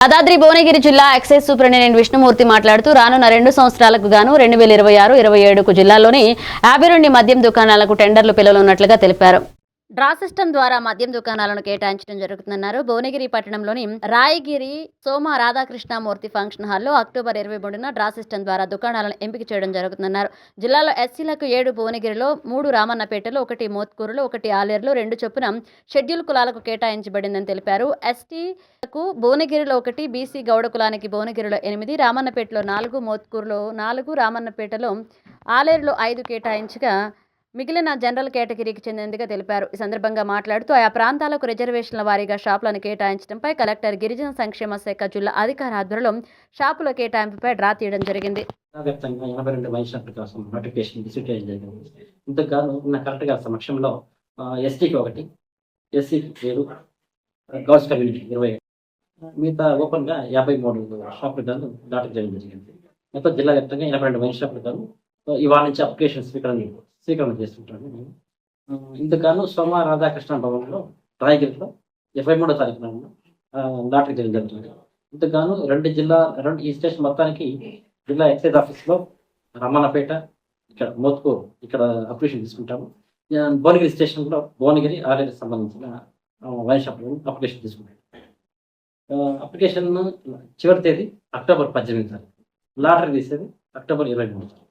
యాదాద్రి భువనగిరి జిల్లా excise superintendent Vishnumurthy మాట్లాడుతూ రానున్న రెండు సంవత్సరాలకు గాను రెండు వేల ఇరవై ఆరు ఇరవై ఏడుకు జిల్లాలోని యాభై రెండు మద్యం దుకాణాలకు టెండర్లు పిల్లలున్నట్లుగా తెలిపారు. డ్రా సిస్టమ్ ద్వారా మద్యం దుకాణాలను కేటాయించడం జరుగుతుందన్నారు. భువనగిరి పట్టణంలోని రాయగిరి సోమ రాధాకృష్ణమూర్తి ఫంక్షన్ హాల్లో అక్టోబర్ ఇరవై మూడున డ్రా సిస్టమ్ ద్వారా దుకాణాలను ఎంపిక చేయడం జరుగుతుందన్నారు. జిల్లాలో ఎస్సీలకు ఏడు భువనగిరిలో మూడు రామన్నపేటలో ఒకటి మోత్కూరులో ఒకటి ఆలేరులో రెండు చొప్పున షెడ్యూల్ కులాలకు కేటాయించబడిందని తెలిపారు. ఎస్టీలకు భువనగిరిలో ఒకటి బీసీ గౌడ కులానికి భువనగిరిలో ఎనిమిది రామన్నపేటలో నాలుగు మోత్కూరులో నాలుగు రామన్నపేటలో ఆలేరులో ఐదు కేటాయించగా మిగిలిన జనరల్ కేటగిరీకి చెందినదిగా తెలిపారు. ఈ సందర్భంగా మాట్లాడుతూ ఆయా ప్రాంతాలకు రిజర్వేషన్ల వారీగా షాపులను కేటాయించడంపై కలెక్టర్ గిరిజన సంక్షేమ శాఖ జిల్లా అధికార ఆధ్వర్యంలో షాపుల కేటాయింపుపై డ్రా తీయడం జరిగింది. వ్యాప్తంగా ఎనభై రెండు కోసం నోటిఫికేషన్ ఇష్యూ చేయడం జరిగింది. ఇంతకుగాను ఉన్న సమక్షంలో ఎస్టీకి ఒకటి ఎస్సీకి ఏడు కమ్యూనిటీ ఇరవై మిగతా ఓపెన్గా యాభై మూడు షాపులు దాటం చేయడం జరిగింది. మొత్తం జిల్లా వ్యాప్తంగా ఎనభై రెండు వైన్ షాపులు గాను ఇవాళ నుంచి అప్లికేషన్ స్వీకరణ స్వీకరణ చేస్తుంటాను నేను. ఆ, సోమ రాధాకృష్ణ భవన్లో రాయగిరిలో ఇరవై మూడో తారీఖున లాటరీ చేయడం జరుగుతుంది. ఇంతకుగాను రెండు జిల్లా రెండు ఈ స్టేషన్ మొత్తానికి జిల్లా ఎక్సైజ్ ఆఫీస్లో రమణపేట ఇక్కడ మోత్కూర్ ఇక్కడ అప్లికేషన్ తీసుకుంటాము. భువనగిరి స్టేషన్ కూడా భువనగిరి ఆర్ఎస్ సంబంధించిన వైన్ షాప్లో అప్లికేషన్ తీసుకుంటాను అప్లికేషన్ చివరి తేదీ అక్టోబర్ పద్దెనిమిది తారీఖు. లాటరీ తీసేది అక్టోబర్ ఇరవై మూడు తారీఖు.